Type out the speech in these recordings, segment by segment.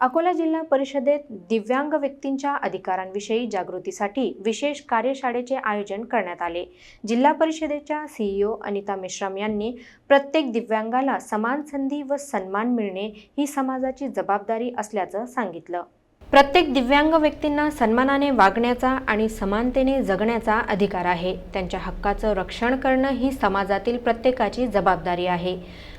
अकोला जिल्हा परिषदेत दिव्यांग व्यक्तींच्या अधिकारांविषयी जागृतीसाठी विशेष कार्यशाळेचे आयोजन करण्यात आले. जिल्हा परिषदेच्या सीईओ अनिता मेश्राम यांनी प्रत्येक दिव्यांगाला समान संधी व सन्मान मिळणे ही समाजाची जबाबदारी असल्याचं सांगितलं. प्रत्येक दिव्यांग व्यक्तींना सन्मानाने वागण्याचा आणि समानतेने जगण्याचा अधिकार आहे. त्यांच्या हक्काचं रक्षण करणं ही समाजातील प्रत्येकाची जबाबदारी आहे.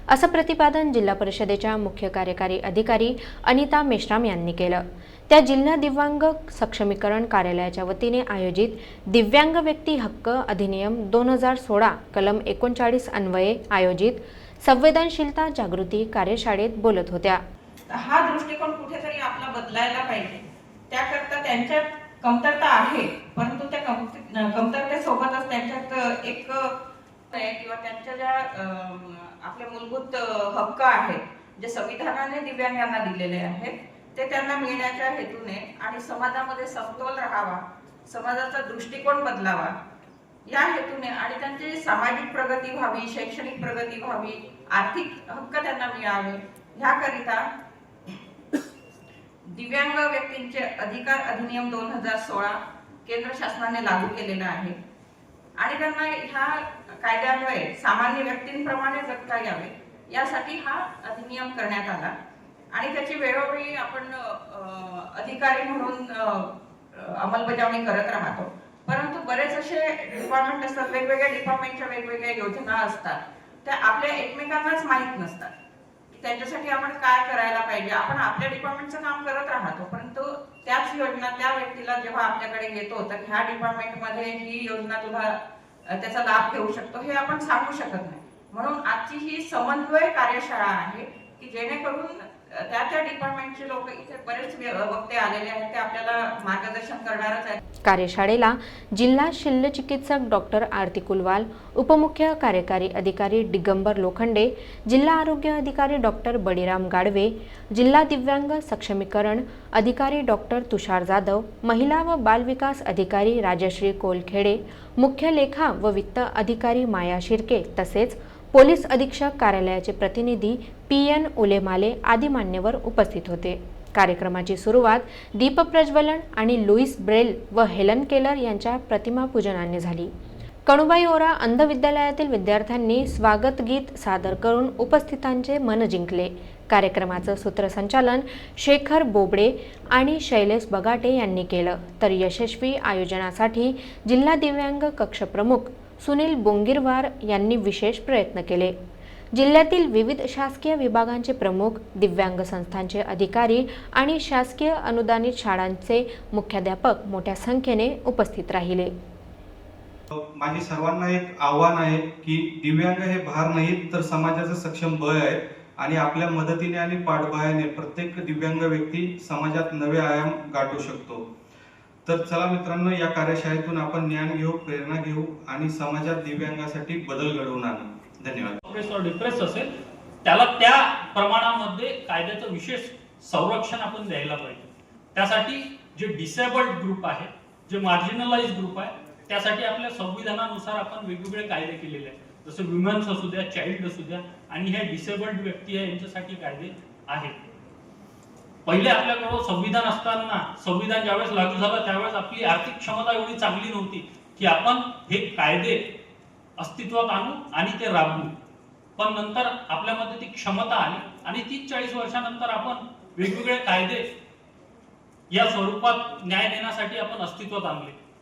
असं प्रतिपादन जिल्हा परिषदेच्या मुख्य कार्यकारी अधिकारी अनिता मेश्राम यांनी केलं. त्या जिल्हा दिव्यांग सक्षमीकरण कार्यालयाच्या वतीने आयोजित दिव्यांग व्यक्ती हक्क अधिनियम दोन हजार सोळा कलम एकोणचाळीस अन्वये आयोजित संवेदनशीलता जागृती कार्यशाळेत बोलत होत्या. हा दृष्टिकोन कुठेतरी आपला बदलायला पाहिजे. त्याकरता त्यांच्यात कमतरता आहे परंतु त्या कमतरतेसोबतच त्यांच्यात एक किंवा त्यांच्या ज्या आपले मूलभूत हक्क आहेत जे संविधानाने दिव्यांगांना दिलेले आहेत ते त्यांना मिळण्याच्या हेतूने आणि समाजामध्ये समतोल राहावा समाजाचा दृष्टिकोन बदलावा या हेतूने आणि त्यांची सामाजिक प्रगती व्हावी शैक्षणिक प्रगती व्हावी आर्थिक हक्क त्यांना मिळावे ह्याकरिता दिव्यांग व्यक्तींचे अधिकार अधिनियम दोन हजार सोळा केंद्र शासनाने लागू केलेला आहे. आणि त्यांना ह्या कायद्यामुळे सामान्य व्यक्तींप्रमाणे जगता यावे यासाठी हा अधिनियम करण्यात आला. आणि त्याची वेळोवेळी आपण अधिकारी म्हणून अंमलबजावणी करत राहतो. परंतु बरेच असे डिपार्टमेंट असतात वेगवेगळ्या डिपार्टमेंटच्या वेगवेगळ्या योजना असतात. त्या आपल्या एकमेकांनाच माहीत नसतात. त्यांच्यासाठी आपण काय करायला पाहिजे? आपण आपल्या डिपार्टमेंटचं काम करत राहतो परंतु त्याच योजना त्या व्यक्तीला जेव्हा आपल्याकडे येतो तर ह्या डिपार्टमेंटमध्ये ही योजना तुला त्याचा लाभ घेऊ शकतो हे आपण सांगू शकत नाही. म्हणून आजची ही समन्वय कार्यशाळा आहे की जेणेकरून त्या त्या डिपार्टमेंटचे लोक इथे बरेच वक्ते आलेले आहेत. ते आपल्याला मार्गदर्शन करणारच आहेत. कार्यशाळेला जिल्हा शल्य चिकित्सक डॉक्टर आरती कुलवाल उपमुख्य कार्यकारी अधिकारी दिगंबर लोखंडे जिल्हा आरोग्य अधिकारी डॉक्टर बळीराम गाडवे जिल्हा दिव्यांग सक्षमीकरण अधिकारी डॉक्टर तुषार जाधव महिला व बालविकास अधिकारी राजश्री कोलखेडे मुख्य लेखा व वित्त अधिकारी माया शिर्के तसेच पोलीस अधीक्षक कार्यालयाचे प्रतिनिधी पी एन उलेमाले आदी मान्यवर उपस्थित होते. कार्यक्रमाची सुरुवात दीपप्रज्वलन आणि लुईस ब्रेल व हेलन केलर यांच्या प्रतिमा पूजनाने झाली. कणुबाई ओरा अंध विद्यालयातील विद्यार्थ्यांनी स्वागत गीत सादर करून उपस्थितांचे मन जिंकले. कार्यक्रमाचं सूत्रसंचालन शेखर बोबडे आणि शैलेश बगाटे यांनी केलं. तर यशस्वी आयोजनासाठी जिल्हा दिव्यांग कक्षप्रमुख सुनील बोंगीरवार यांनी विशेष प्रयत्न केले. जिल्ह्यातील विविध शासकीय विभागांचे प्रमुख दिव्यांग संस्थांचे अधिकारी आणि शासकीय अनुदानित शाळांचे मुख्याध्यापक मोठ्या संख्येने उपस्थित राहिले. माझे सर्वांना एक आव्हान आहे की दिव्यांग हे भार नाहीत तर समाजाचं सक्षम बळ आहे आणि आपल्या मदतीने आणि पाठबळाने प्रत्येक दिव्यांग व्यक्ती समाजात नवे आयाम गाठू शकतो. तर चला मित्रांनो या कार्यशाळेतून आपण ज्ञान घेऊ प्रेरणा घेऊ आणि समाजात दिव्यांगासाठी बदल घडवून आणू धन्यवाद डिप्रेस डिप्रेस असेल त्याला त्या प्रमाणामध्ये कायद्याचं विशेष संरक्षण आपण द्यायला पाहिजे. त्यासाठी जे डिसेबल्ड ग्रुप आहे जे मार्जिनलाइज ग्रुप आहे त्यासाठी आपल्या संविधानानुसार आपण वेगवेगळे कायदे केलेले आहेत. जसं विमेन्स असू द्या चाइल्ड असू द्या आणि हे डिसेबल्ड व्यक्ती आहे यांच्यासाठी कायदे आहेत. पहिले आपल्याकडं संविधान असताना संविधान ज्यावेळेस लागू झालं त्यावेळेस आपली आर्थिक क्षमता एवढी चांगली नव्हती की आपण हे कायदे अस्तित्वात आणू आणि ते राबवू. पण नंतर आपल्यामध्ये ती क्षमता आली आणि तीस चाळीस वर्षानंतर आपण वेगवेगळे कायदे या स्वरूपात न्याय देण्यासाठी आपण अस्तित्वात आणले.